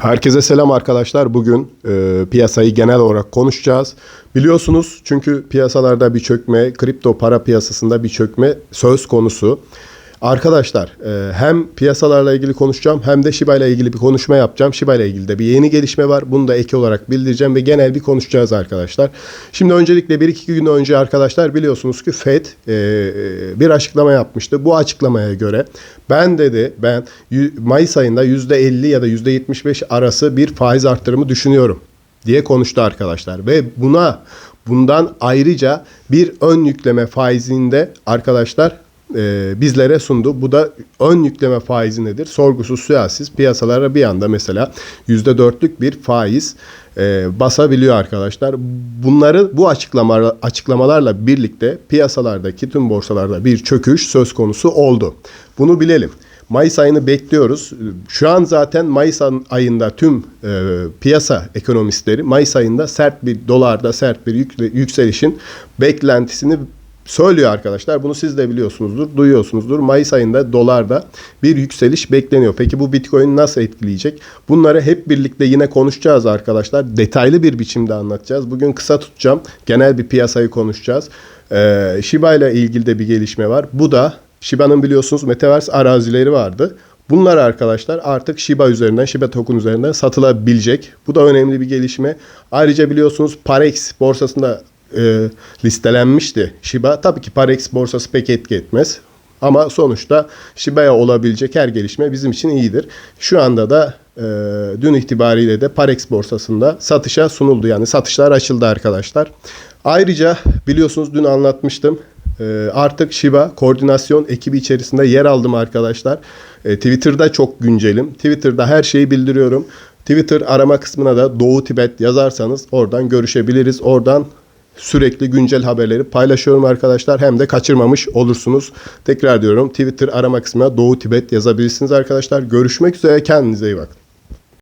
Herkese selam arkadaşlar. Bugün e, piyasayı genel olarak konuşacağız. Biliyorsunuz çünkü piyasalarda bir çökme, kripto para piyasasında bir çökme söz konusu. Arkadaşlar e, hem piyasalarla ilgili konuşacağım hem de Shiba ile ilgili bir konuşma yapacağım. Shiba ile ilgili de bir yeni gelişme var. Bunu da ek olarak bildireceğim ve genel bir konuşacağız arkadaşlar. Şimdi öncelikle 1-2 gün önce arkadaşlar biliyorsunuz ki FED e, e, bir açıklama yapmıştı. Bu açıklamaya göre ben dedi ben Mayıs ayında %50 ya da %75 arası bir faiz arttırımı düşünüyorum diye konuştu arkadaşlar ve buna bundan ayrıca bir ön yükleme faizinde arkadaşlar e, bizlere sundu. Bu da ön yükleme faizi nedir? Sorgusuz sualsiz piyasalara bir anda mesela %4'lük bir faiz e, basabiliyor arkadaşlar. Bunları bu açıklama, açıklamalarla birlikte piyasalardaki tüm borsalarda bir çöküş söz konusu oldu. Bunu bilelim. Mayıs ayını bekliyoruz. Şu an zaten Mayıs ayında tüm e, piyasa ekonomistleri Mayıs ayında sert bir dolarda sert bir yükselişin beklentisini söylüyor arkadaşlar. Bunu siz de biliyorsunuzdur, duyuyorsunuzdur. Mayıs ayında dolarda bir yükseliş bekleniyor. Peki bu Bitcoin nasıl etkileyecek? Bunları hep birlikte yine konuşacağız arkadaşlar. Detaylı bir biçimde anlatacağız. Bugün kısa tutacağım. Genel bir piyasayı konuşacağız. Ee, Shiba ile ilgili de bir gelişme var. Bu da Shiba'nın biliyorsunuz Metaverse arazileri vardı. Bunlar arkadaşlar artık Shiba üzerinden, Shiba token üzerinden satılabilecek. Bu da önemli bir gelişme. Ayrıca biliyorsunuz Parex borsasında e, listelenmişti Shiba. Tabii ki Parex borsası pek etki etmez. Ama sonuçta Shiba'ya olabilecek her gelişme bizim için iyidir. Şu anda da e, dün itibariyle de Parex borsasında satışa sunuldu. Yani satışlar açıldı arkadaşlar. Ayrıca biliyorsunuz dün anlatmıştım. E, artık Shiba koordinasyon ekibi içerisinde yer aldım arkadaşlar. E, Twitter'da çok güncelim. Twitter'da her şeyi bildiriyorum. Twitter arama kısmına da Doğu Tibet yazarsanız oradan görüşebiliriz. Oradan sürekli güncel haberleri paylaşıyorum arkadaşlar. Hem de kaçırmamış olursunuz. Tekrar diyorum Twitter arama kısmına Doğu Tibet yazabilirsiniz arkadaşlar. Görüşmek üzere kendinize iyi bakın.